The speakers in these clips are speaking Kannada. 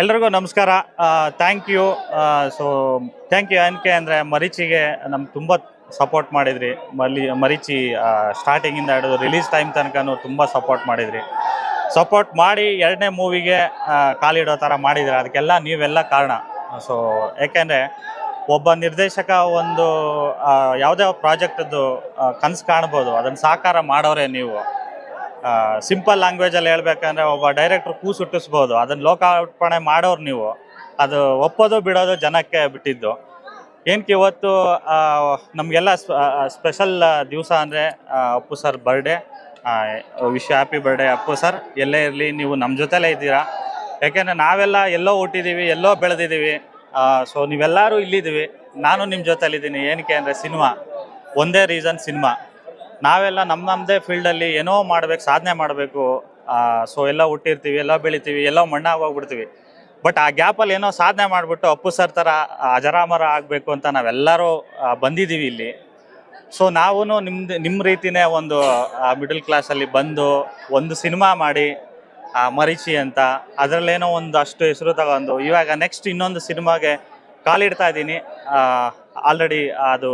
ಎಲ್ರಿಗೂ ನಮಸ್ಕಾರ. Thank you so thank you ಏನಕ್ಕೆ ಅಂದರೆ ಮರೀಚಿಗೆ ನಮ್ಗೆ ತುಂಬ ಸಪೋರ್ಟ್ ಮಾಡಿದ್ರಿ. ಮಲ್ಲಿ, ಮರೀಚಿ ಸ್ಟಾರ್ಟಿಂಗಿಂದ ಹಿಡಿದು ರಿಲೀಸ್ ಟೈಮ್ ತನಕನೂ ತುಂಬ ಸಪೋರ್ಟ್ ಮಾಡಿದ್ರಿ. ಸಪೋರ್ಟ್ ಮಾಡಿ ಎರಡನೇ ಮೂವಿಗೆ ಕಾಲಿಡೋ ಥರ ಮಾಡಿದ್ರಿ. ಅದಕ್ಕೆಲ್ಲ ನೀವೆಲ್ಲ ಕಾರಣ. ಸೊ ಯಾಕೆಂದರೆ ಒಬ್ಬ ನಿರ್ದೇಶಕ ಒಂದು ಯಾವುದೇ ಪ್ರಾಜೆಕ್ಟದ್ದು ಕನಸು ಕಾಣ್ಬೋದು. ಅದನ್ನು ಸಾಕಾರ ಮಾಡೋರೆ ನೀವು. ಸಿಂಪಲ್ ಲ್ಯಾಂಗ್ವೇಜಲ್ಲಿ ಹೇಳ್ಬೇಕಂದ್ರೆ ಒಬ್ಬ ಡೈರೆಕ್ಟ್ರ್ ಕೂ ಸುಟ್ಟಿಸ್ಬೋದು ಅದನ್ನು ಲೋಕಾರ್ಪಣೆ ಮಾಡೋರು ನೀವು. ಅದು ಒಪ್ಪೋದು ಬಿಡೋದು ಜನಕ್ಕೆ ಬಿಟ್ಟಿದ್ದು. ಏನಕ್ಕೆ ಇವತ್ತು ನಮಗೆಲ್ಲ ಸ್ಪೆಷಲ್ ದಿವಸ ಅಂದರೆ Appu sir birthday wish happy birthday Appu sir ಎಲ್ಲೇ ಇರಲಿ, ನೀವು ನಮ್ಮ ಜೊತೆಲೇ ಇದ್ದೀರಾ. ಯಾಕೆಂದರೆ ನಾವೆಲ್ಲ ಎಲ್ಲೋ ಹುಟ್ಟಿದ್ದೀವಿ ಎಲ್ಲೋ ಬೆಳೆದಿದ್ದೀವಿ ಸೊ ನೀವೆಲ್ಲರೂ ಇಲ್ಲಿದ್ದೀವಿ. ನಾನು ನಿಮ್ಮ ಜೊತೆಲಿದ್ದೀನಿ. ಏನಕ್ಕೆ ಅಂದರೆ ಸಿನಿಮಾ. ಒಂದೇ ರೀಸನ್ ಸಿನಿಮಾ. ನಾವೆಲ್ಲ ನಮ್ಮ ನಮ್ಮದೇ ಫೀಲ್ಡಲ್ಲಿ ಏನೋ ಮಾಡ್ಬೇಕು, ಸಾಧನೆ ಮಾಡಬೇಕು. ಸೊ ಎಲ್ಲ ಹುಟ್ಟಿರ್ತೀವಿ, ಎಲ್ಲ ಬೆಳಿತೀವಿ, ಎಲ್ಲ ಮಣ್ಣಾಗಿ ಹೋಗ್ಬಿಡ್ತೀವಿ ಬಟ್ ಆ ಗ್ಯಾಪಲ್ಲಿ ಏನೋ ಸಾಧನೆ ಮಾಡಿಬಿಟ್ಟು ಅಪ್ಪು ಸರ್ ಥರ ಅಜರಾಮರ ಆಗಬೇಕು ಅಂತ ನಾವೆಲ್ಲರೂ ಬಂದಿದ್ದೀವಿ ಇಲ್ಲಿ. ಸೊ ನಾವು ನಿಮ್ದು ನಿಮ್ಮ ರೀತಿನೇ ಒಂದು ಮಿಡಲ್ ಕ್ಲಾಸಲ್ಲಿ ಬಂದು ಒಂದು ಸಿನಿಮಾ ಮಾಡಿ ಮರೀಚಿ ಅಂತ. ಅದರಲ್ಲೇನೋ ಒಂದು ಅಷ್ಟು ಹೆಸರು ತಗೊಂಡು ಇವಾಗ ನೆಕ್ಸ್ಟ್ ಇನ್ನೊಂದು ಸಿನಿಮಾಗೆ ಕಾಲಿಡ್ತಾ ಇದ್ದೀನಿ. ಆಲ್ರೆಡಿ ಅದು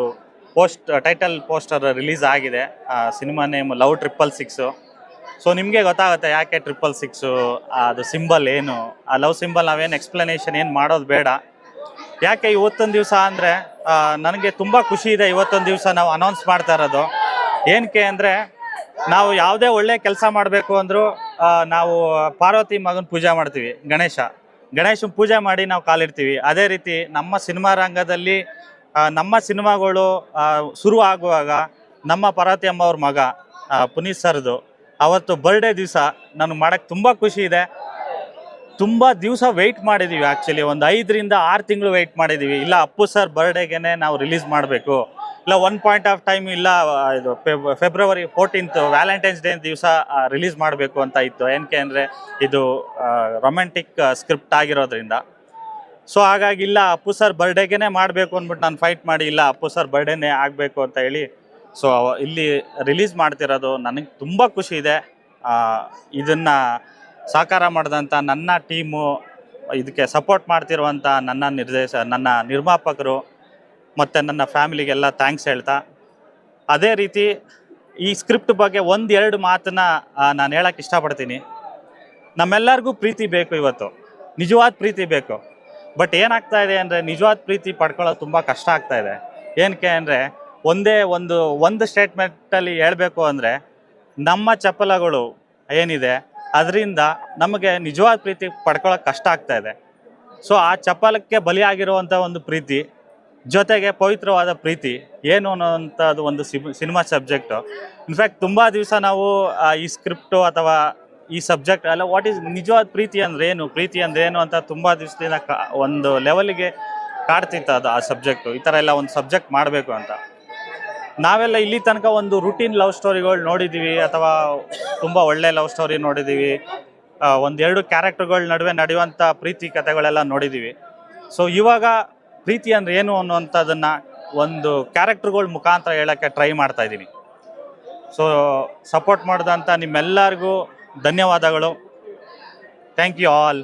ಪೋಸ್ಟ್, ಟೈಟಲ್ ಪೋಸ್ಟರ್ ರಿಲೀಸ್ ಆಗಿದೆ. Cinema name love triple six. So ನಿಮಗೆ ಗೊತ್ತಾಗುತ್ತೆ ಯಾಕೆ ಟ್ರಿಪಲ್ ಸಿಕ್ಸು ಅದು ಸಿಂಬಲ್ ಏನು? ಆ ಲವ್ ಸಿಂಬಲ್ ನಾವೇನು ಎಕ್ಸ್ಪ್ಲನೇಷನ್ ಏನು ಮಾಡೋದು ಬೇಡ. ಯಾಕೆ ಇವತ್ತೊಂದು ದಿವಸ ಅಂದರೆ ನನಗೆ ತುಂಬ ಖುಷಿ ಇದೆ ಇವತ್ತೊಂದು ದಿವಸ ನಾವು ಅನೌನ್ಸ್ ಮಾಡ್ತಾ ಇರೋದು. ಏನಕ್ಕೆ ಅಂದರೆ, ನಾವು ಯಾವುದೇ ಒಳ್ಳೆ ಕೆಲಸ ಮಾಡಬೇಕು ಅಂದರೂ ನಾವು ಪಾರ್ವತಿ ಮಗನ ಪೂಜೆ ಮಾಡ್ತೀವಿ, ಗಣೇಶ. ಗಣೇಶನ ಪೂಜೆ ಮಾಡಿ ನಾವು ಕಾಲಿಡ್ತೀವಿ. ಅದೇ ರೀತಿ ನಮ್ಮ ಸಿನಿಮಾ ರಂಗದಲ್ಲಿ ನಮ್ಮ ಸಿನಿಮಾಗಳು ಶುರು ಆಗುವಾಗ ನಮ್ಮ ಪಾರ್ವತಿ ಅಮ್ಮ ಅವ್ರ ಮಗ ಪುನೀತ್ ಸರ್ದು, ಅವತ್ತು ಬರ್ಡೇ ದಿವಸ ನನಗೆ ಮಾಡೋಕ್ಕೆ ತುಂಬ ಖುಷಿ ಇದೆ. ತುಂಬ ದಿವಸ ವೆಯ್ಟ್ ಮಾಡಿದ್ದೀವಿ ಆ್ಯಕ್ಚುಲಿ ಒಂದು ಐದರಿಂದ ಆರು ತಿಂಗಳು ವೆಯ್ಟ್ ಮಾಡಿದ್ದೀವಿ ಇಲ್ಲ, ಅಪ್ಪು ಸರ್ ಬರ್ಡೇಗೆ ನಾವು ರಿಲೀಸ್ ಮಾಡಬೇಕು. ಇಲ್ಲ ಒನ್ ಪಾಯಿಂಟ್ ಆಫ್ ಟೈಮ್ ಇಲ್ಲ ಇದು Feb- February fourteenth Valentine's day ದಿವಸ ರಿಲೀಸ್ ಮಾಡಬೇಕು ಅಂತ ಇತ್ತು. ಏನಕ್ಕೆ ಅಂದರೆ, ಇದು ರೊಮ್ಯಾಂಟಿಕ್ ಸ್ಕ್ರಿಪ್ಟ್ ಆಗಿರೋದ್ರಿಂದ. ಸೊ ಹಾಗಾಗಿ ಇಲ್ಲ, ಅಪ್ಪು ಸರ್ ಬರ್ಡೇಗೇನೆ ಮಾಡಬೇಕು ಅಂದ್ಬಿಟ್ಟು ನಾನು ಫೈಟ್ ಮಾಡಿ, ಇಲ್ಲ, ಅಪ್ಪು ಸರ್ ಬರ್ಡೇನೇ ಆಗಬೇಕು ಅಂತ ಹೇಳಿ. ಸೊ ಇಲ್ಲಿ ರಿಲೀಸ್ ಮಾಡ್ತಿರೋದು ನನಗೆ ತುಂಬ ಖುಷಿ ಇದೆ. ಇದನ್ನು ಸಾಕಾರ ಮಾಡಿದಂಥ ನನ್ನ ಟೀಮು, ಇದಕ್ಕೆ ಸಪೋರ್ಟ್ ಮಾಡ್ತಿರುವಂಥ ನನ್ನ ನಿರ್ದೇಶ, ನನ್ನ ನಿರ್ಮಾಪಕರು ಮತ್ತು ನನ್ನ ಫ್ಯಾಮಿಲಿಗೆಲ್ಲ ಥ್ಯಾಂಕ್ಸ್ ಹೇಳ್ತಾ. ಅದೇ ರೀತಿ ಈ ಸ್ಕ್ರಿಪ್ಟ್ ಬಗ್ಗೆ ಒಂದು ಎರಡು ಮಾತನ್ನ ನಾನು ಹೇಳೋಕ್ಕೆ ಇಷ್ಟಪಡ್ತೀನಿ. ನಮ್ಮೆಲ್ಲರಿಗೂ ಪ್ರೀತಿ ಬೇಕು ಇವತ್ತು. ನಿಜವಾದ ಪ್ರೀತಿ ಬೇಕು. ಬಟ್ ಏನಾಗ್ತಾ ಇದೆ ಅಂದರೆ ನಿಜವಾದ ಪ್ರೀತಿ ಪಡ್ಕೊಳ್ಳೋದು ತುಂಬ ಕಷ್ಟ ಆಗ್ತಾ ಇದೆ. ಏನಕ್ಕೆ ಅಂದರೆ ಒಂದೇ ಒಂದು ಒಂದು ಸ್ಟೇಟ್ಮೆಂಟಲ್ಲಿ ಹೇಳಬೇಕು ಅಂದರೆ ನಮ್ಮ ಚಪ್ಪಲಗಳು ಏನಿದೆ, ಅದರಿಂದ ನಮಗೆ ನಿಜವಾದ ಪ್ರೀತಿ ಪಡ್ಕೊಳ್ಳೋಕೆ ಕಷ್ಟ ಆಗ್ತಾ ಇದೆ. ಸೊ ಆ ಚಪ್ಪಲಕ್ಕೆ ಬಲಿಯಾಗಿರುವಂಥ ಒಂದು ಪ್ರೀತಿ, ಜೊತೆಗೆ ಪವಿತ್ರವಾದ ಪ್ರೀತಿ ಏನು ಅನ್ನೋವಂಥದ್ದು ಒಂದು ಸಿನಿಮಾ ಸಬ್ಜೆಕ್ಟು. ಇನ್ಫ್ಯಾಕ್ಟ್ ತುಂಬ ದಿವಸ ನಾವು ಈ ಸ್ಕ್ರಿಪ್ಟು ಅಥವಾ ಈ ಸಬ್ಜೆಕ್ಟ್ ಅಲ್ಲ ವಾಟ್ ಈಸ್ ನಿಜವಾದ ಪ್ರೀತಿ ಅಂದ್ರೆ ಏನು? ಪ್ರೀತಿ ಅಂದ್ರೆ ಏನು ಅಂತ ತುಂಬಾ ದಿವಸದಿಂದ ಒಂದು ಲೆವೆಲ್ಗೆ ಕಾಡ್ತಿತ್ತು ಅದು ಆ ಸಬ್ಜೆಕ್ಟ್. ಈ ಥರ ಎಲ್ಲ ಒಂದು ಸಬ್ಜೆಕ್ಟ್ ಮಾಡಬೇಕು ಅಂತ. ನಾವೆಲ್ಲ ಇಲ್ಲಿ ತನಕ ಒಂದು ರುಟೀನ್ ಲವ್ ಸ್ಟೋರಿಗಳು ನೋಡಿದ್ದೀವಿ ಅಥವಾ ತುಂಬ ಒಳ್ಳೆ ಲವ್ ಸ್ಟೋರಿ ನೋಡಿದ್ದೀವಿ ಒಂದೆರಡು ಕ್ಯಾರೆಕ್ಟರ್ಗಳ ನಡುವೆ ನಡೆಯುವಂಥ ಪ್ರೀತಿ ಕಥೆಗಳೆಲ್ಲ ನೋಡಿದ್ದೀವಿ ಸೊ ಇವಾಗ ಪ್ರೀತಿ ಅಂದ್ರೆ ಏನು ಅನ್ನುವಂಥದ್ದನ್ನು ಒಂದು ಕ್ಯಾರೆಕ್ಟರ್ಗಳ ಮುಖಾಂತರ ಹೇಳೋಕ್ಕೆ ಟ್ರೈ ಮಾಡ್ತಾ ಇದ್ದೀನಿ. ಸೊ ಸಪೋರ್ಟ್ ಮಾಡಿದಂಥ ನಿಮ್ಮೆಲ್ಲರಿಗೂ ಧನ್ಯವಾದಗಳು. Thank you all